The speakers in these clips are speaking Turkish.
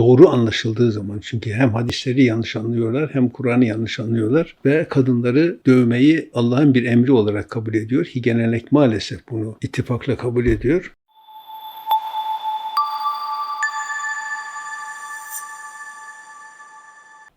doğru anlaşıldığı zaman çünkü hem hadisleri yanlış anlıyorlar hem Kur'an'ı yanlış anlıyorlar ve kadınları dövmeyi Allah'ın bir emri olarak kabul ediyor ki maalesef bunu ittifakla kabul ediyor.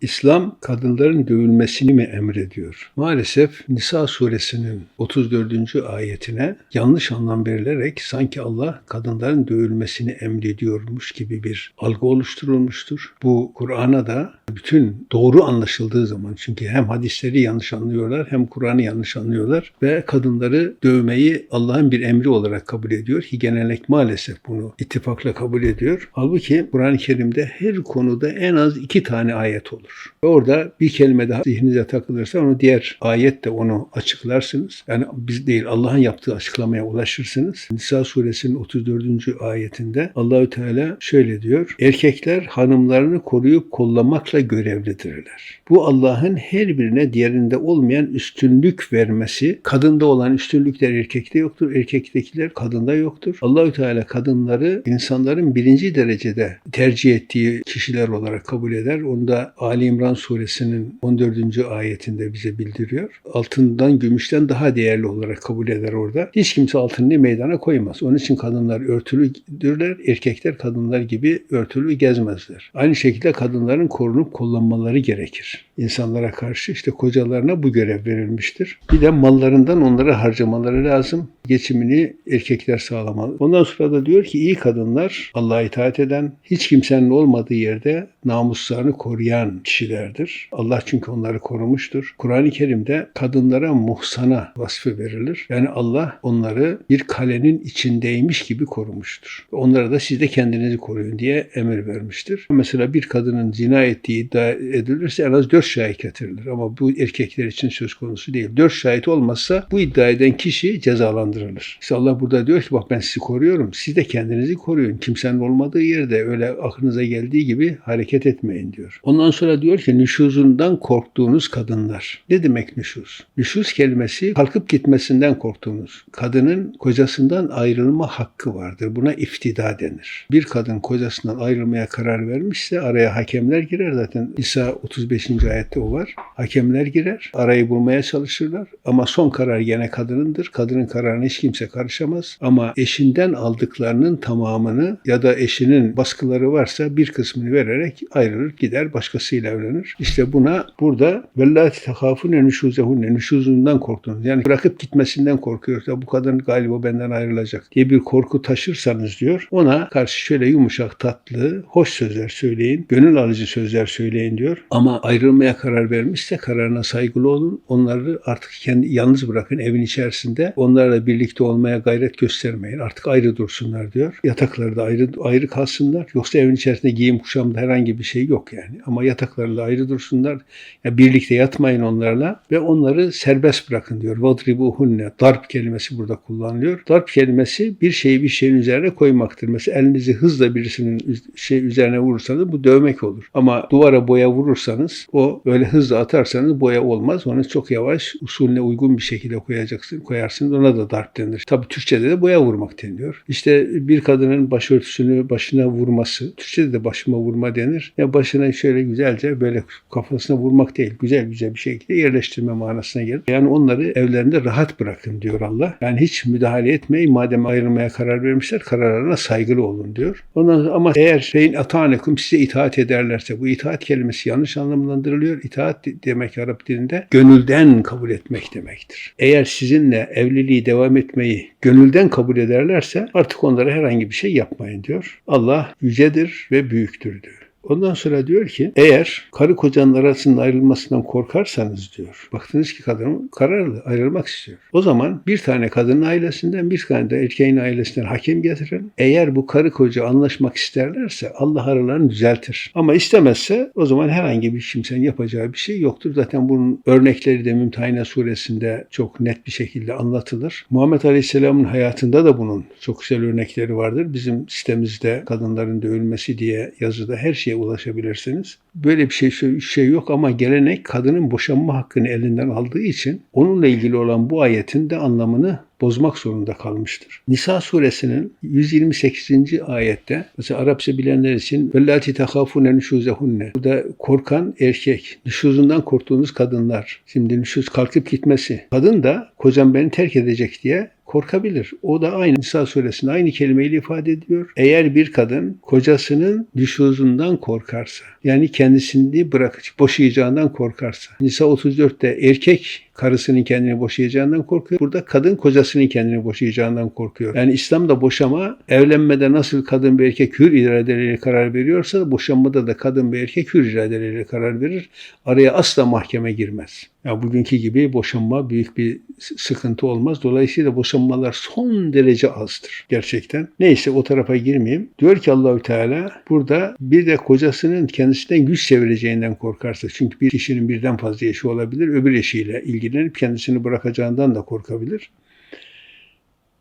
İslam kadınların dövülmesini mi emrediyor? Maalesef Nisa suresinin 34. ayetine yanlış anlam verilerek sanki Allah kadınların dövülmesini emrediyormuş gibi bir algı oluşturulmuştur. Bu Kur'an'a da bütün doğru anlaşıldığı zaman çünkü hem hadisleri yanlış anlıyorlar hem Kur'an'ı yanlış anlıyorlar ve kadınları dövmeyi Allah'ın bir emri olarak kabul ediyor ki genellik maalesef bunu ittifakla kabul ediyor. Halbuki Kur'an-ı Kerim'de her konuda en az iki tane ayet olur. Ve orada bir kelime daha zihninize takılırsa onu diğer ayette onu açıklarsınız. Yani biz değil Allah'ın yaptığı açıklamaya ulaşırsınız. Nisa suresinin 34. ayetinde Allahü Teala şöyle diyor. Erkekler hanımlarını koruyup kollamakla görevlidirler. Bu Allah'ın her birine diğerinde olmayan üstünlük vermesi, kadında olan üstünlükler erkekte yoktur, erkektekiler kadında yoktur. Allahü Teala kadınları insanların birinci derecede tercih ettiği kişiler olarak kabul eder. Onu da Ali İmran suresinin 14. ayetinde bize bildiriyor. Altından, gümüşten daha değerli olarak kabul eder orada. Hiç kimse altını meydana koymaz. Onun için kadınlar örtülüdürler, erkekler kadınlar gibi örtülü gezmezler. Aynı şekilde kadınların korunup kullanmaları gerekir. İnsanlara karşı işte kocalarına bu görev verilmiştir. Bir de mallarından onlara harcamaları lazım. Geçimini erkekler sağlamalı. Ondan sonra da diyor ki iyi kadınlar Allah'a itaat eden, hiç kimsenin olmadığı yerde namuslarını koruyan kişilerdir. Allah çünkü onları korumuştur. Kur'an-ı Kerim'de kadınlara muhsana vasfı verilir. Yani Allah onları bir kalenin içindeymiş gibi korumuştur. Onlara da siz de kendinizi koruyun diye emir vermiştir. Mesela bir kadının zina ettiği iddia edilirse en az dört şahit getirilir. Ama bu erkekler için söz konusu değil. Dört şahit olmazsa bu iddia eden kişi cezalandırılır. İşte Allah burada diyor ki bak ben sizi koruyorum. Siz de kendinizi koruyun. Kimsenin olmadığı yerde öyle aklınıza geldiği gibi hareket etmeyin diyor. Ondan sonra diyor ki nüşuzundan korktuğunuz kadınlar. Ne demek nüşuz? Nüşuz kelimesi kalkıp gitmesinden korktuğunuz. Kadının kocasından ayrılma hakkı vardır. Buna iftida denir. Bir kadın kocasından ayrılmaya karar vermişse araya hakemler girer. Zaten İsa 35. ayette o var. Hakemler girer. Arayı bulmaya çalışırlar. Ama son karar gene kadınındır. Kadının kararına hiç kimse karışamaz. Ama eşinden aldıklarının tamamını ya da eşinin baskıları varsa bir kısmını vererek ayrılır gider başkasıyla evlenir. İşte buna burada vellati tehafune nüşuzehunne nüşuzundan korktunuz. Yani bırakıp gitmesinden korkuyoruz. Ya bu kadın galiba benden ayrılacak diye bir korku taşırsanız diyor. Ona karşı şöyle yumuşak tatlı, hoş sözler söyleyin. Gönül alıcı sözler söyleyin diyor. Ama ayrılmaya karar vermişse kararına saygılı olun. Onları artık kendi yalnız bırakın evin içerisinde. Onlarla birlikte olmaya gayret göstermeyin. Artık ayrı dursunlar diyor. Yataklarda ayrı ayrı kalsınlar. Yoksa evin içerisinde giyim kuşamda herhangi bir şey yok yani. Ama yataklarında ayrı dursunlar. Ya birlikte yatmayın onlarla ve onları serbest bırakın diyor. Vadribuhunne. Darp kelimesi burada kullanılıyor. Darp kelimesi bir şeyi bir şeyin üzerine koymaktır. Mesela elinizi hızla birisinin şey üzerine vurursanız bu dövmek olur. Ama duvara boya vurursanız o böyle hızla atarsanız boya olmaz. Onu çok yavaş usulüne uygun bir şekilde koyacaksın, koyarsınız. Ona da darp denir. Tabii Türkçe'de de boya vurmak deniyor. İşte bir kadının başörtüsünü başına vurması, Türkçe'de de başıma vurma denir. Ya başına şöyle güzelce böyle kafasına vurmak değil, güzel güzel bir şekilde yerleştirme manasına gelir. Yani onları evlerinde rahat bırakın diyor Allah. Yani hiç müdahale etmeyin. Madem ayrılmaya karar vermişler kararlarına saygılı olun diyor. Ondan sonra, ama eğer şeyin atanekum size itaat ederlerse bu itaat kelimesi yanlış anlamlandırılıyor. İtaat demek Arap dilinde gönülden kabul etmek demektir. Eğer sizinle evliliği devam etmeyi gönülden kabul ederlerse artık onlara herhangi bir şey yapmayın diyor. Allah yücedir ve büyüktür diyor. Ondan sonra diyor ki eğer karı kocanın arasının ayrılmasından korkarsanız diyor. Baktınız ki kadın kararlı ayrılmak istiyor. O zaman bir tane kadının ailesinden bir tane de erkeğin ailesinden hakem getirin. Eğer bu karı koca anlaşmak isterlerse Allah aralarını düzeltir. Ama istemezse o zaman herhangi bir kimsenin yapacağı bir şey yoktur. Zaten bunun örnekleri de Mümtehine suresinde çok net bir şekilde anlatılır. Muhammed Aleyhisselam'ın hayatında da bunun çok güzel örnekleri vardır. Bizim sitemizde kadınların dövülmesi diye yazıda her şey bilgiye ulaşabilirsiniz. Böyle bir şey, şey yok ama gelenek kadının boşanma hakkını elinden aldığı için onunla ilgili olan bu ayetin de anlamını bozmak zorunda kalmıştır. Nisa suresinin 128. ayette mesela Arapça bilenler için vellati tehafune nüşuzehunne burada korkan erkek, nüşuzundan korktuğunuz kadınlar. Şimdi nüşuz kalkıp gitmesi. Kadın da kocam beni terk edecek diye korkabilir. O da aynı Nisa suresinde aynı kelimeyle ifade ediyor. Eğer bir kadın kocasının düşuzundan korkarsa yani kendisini bırakıp boşayacağından korkarsa. Nisa 34'te erkek karısının kendini boşayacağından korkuyor. Burada kadın kocasının kendini boşayacağından korkuyor. Yani İslam'da boşama evlenmede nasıl kadın bir erkek hür iradeleriyle karar veriyorsa boşanmada da kadın bir erkek hür iradeleriyle karar verir. Araya asla mahkeme girmez. Ya bugünkü gibi boşanma büyük bir sıkıntı olmaz. Dolayısıyla boşanmalar son derece azdır gerçekten. Neyse o tarafa girmeyeyim. Diyor ki Allahü Teala burada bir de kocasının kendisinden güç çevireceğinden korkarsa. Çünkü bir kişinin birden fazla eşi olabilir. Öbür eşiyle ilgilenip kendisini bırakacağından da korkabilir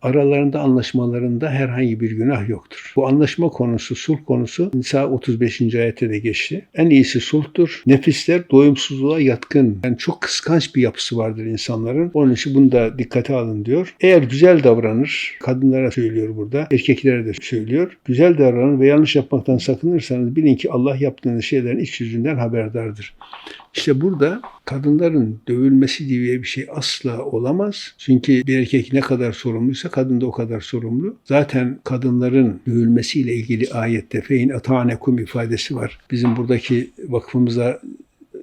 aralarında anlaşmalarında herhangi bir günah yoktur. Bu anlaşma konusu, sulh konusu Nisa 35. ayette de geçti. En iyisi sulhtur. Nefisler doyumsuzluğa yatkın. Yani çok kıskanç bir yapısı vardır insanların. Onun için bunu da dikkate alın diyor. Eğer güzel davranır, kadınlara söylüyor burada, erkeklere de söylüyor. Güzel davranır ve yanlış yapmaktan sakınırsanız bilin ki Allah yaptığınız şeylerin iç yüzünden haberdardır. İşte burada kadınların dövülmesi diye bir şey asla olamaz. Çünkü bir erkek ne kadar sorumluysa kadın da o kadar sorumlu. Zaten kadınların dövülmesiyle ilgili ayette fein atanekum ifadesi var. Bizim buradaki vakfımıza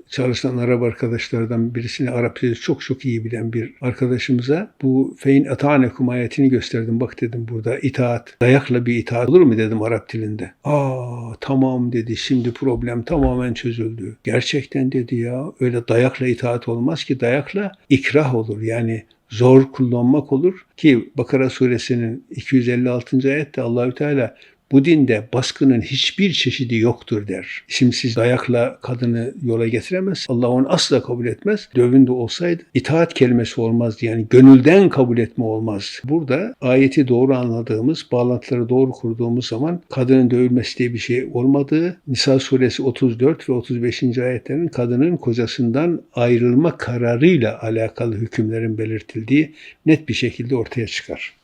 çalışan Arap arkadaşlardan birisini Arapçayı çok çok iyi bilen bir arkadaşımıza bu fein atanekum ayetini gösterdim. Bak dedim burada itaat, dayakla bir itaat olur mu dedim Arap dilinde. Aa tamam dedi şimdi problem tamamen çözüldü. Gerçekten dedi ya öyle dayakla itaat olmaz ki dayakla ikrah olur. Yani zor kullanmak olur ki Bakara suresinin 256. ayette Allahü Teala bu dinde baskının hiçbir çeşidi yoktur der. Şimdi siz dayakla kadını yola getiremez. Allah onu asla kabul etmez. Dövün de olsaydı itaat kelimesi olmazdı. Yani gönülden kabul etme olmaz. Burada ayeti doğru anladığımız, bağlantıları doğru kurduğumuz zaman kadının dövülmesi diye bir şey olmadığı, Nisa suresi 34 ve 35. ayetlerin kadının kocasından ayrılma kararıyla alakalı hükümlerin belirtildiği net bir şekilde ortaya çıkar.